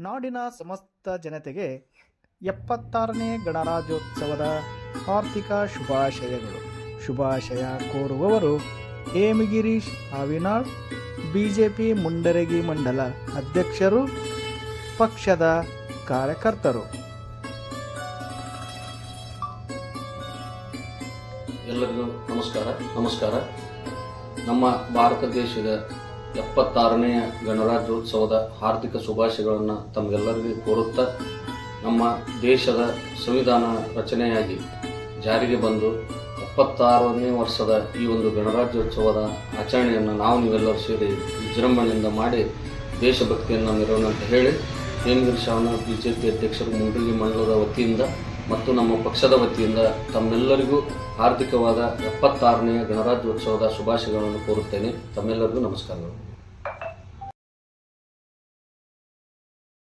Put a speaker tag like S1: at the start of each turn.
S1: ನಾಡಿನ ಸಮಸ್ತ ಜನತೆಗೆ ಎಪ್ಪತ್ತಾರನೇ ಗಣರಾಜ್ಯೋತ್ಸವದ ಆರ್ಥಿಕ ಶುಭಾಶಯಗಳು. ಶುಭಾಶಯ ಕೋರುವವರು ಹೇಮಗಿರೀಶ್ ಹಾವಿನಾಳ್, ಬಿಜೆಪಿ ಮುಂಡರಗಿ ಮಂಡಲ ಅಧ್ಯಕ್ಷರು, ಪಕ್ಷದ ಕಾರ್ಯಕರ್ತರು.
S2: ಎಲ್ಲರಿಗೂ ನಮಸ್ಕಾರ. ನಮಸ್ಕಾರ. ನಮ್ಮ ಭಾರತ ದೇಶದ ಎಪ್ಪತ್ತಾರನೆಯ ಗಣರಾಜ್ಯೋತ್ಸವದ ಹಾರ್ದಿಕ ಶುಭಾಶಯಗಳನ್ನು ತಮಗೆಲ್ಲರಿಗೂ ಕೋರುತ್ತಾ ನಮ್ಮ ದೇಶದ ಸಂವಿಧಾನ ರಚನೆಯಾಗಿ ಜಾರಿಗೆ ಬಂದು ಎಪ್ಪತ್ತಾರನೇ ವರ್ಷದ ಈ ಒಂದು ಗಣರಾಜ್ಯೋತ್ಸವದ ಆಚರಣೆಯನ್ನು ನಾವು ನೀವೆಲ್ಲರೂ ಸೇರಿ ವಿಜೃಂಭಣೆಯಿಂದ ಮಾಡಿ ದೇಶಭಕ್ತಿಯನ್ನು ಮೆರೋಣ ಅಂತ ಹೇಳಿ ಹೇಮಗಿರಿ ಬಿ ಜೆ ಪಿ ಅಧ್ಯಕ್ಷರು ಮುಂಡಗಿ ಮಂಡಲದ ವತಿಯಿಂದ ಮತ್ತು ನಮ್ಮ ಪಕ್ಷದ ವತಿಯಿಂದ ತಮ್ಮೆಲ್ಲರಿಗೂ ಹಾರ್ದಿಕವಾದ ಎಪ್ಪತ್ತಾರನೆಯ ಗಣರಾಜ್ಯೋತ್ಸವದ ಶುಭಾಶಯಗಳನ್ನು ಕೋರುತ್ತೇನೆ. ತಮ್ಮೆಲ್ಲರಿಗೂ ನಮಸ್ಕಾರಗಳು.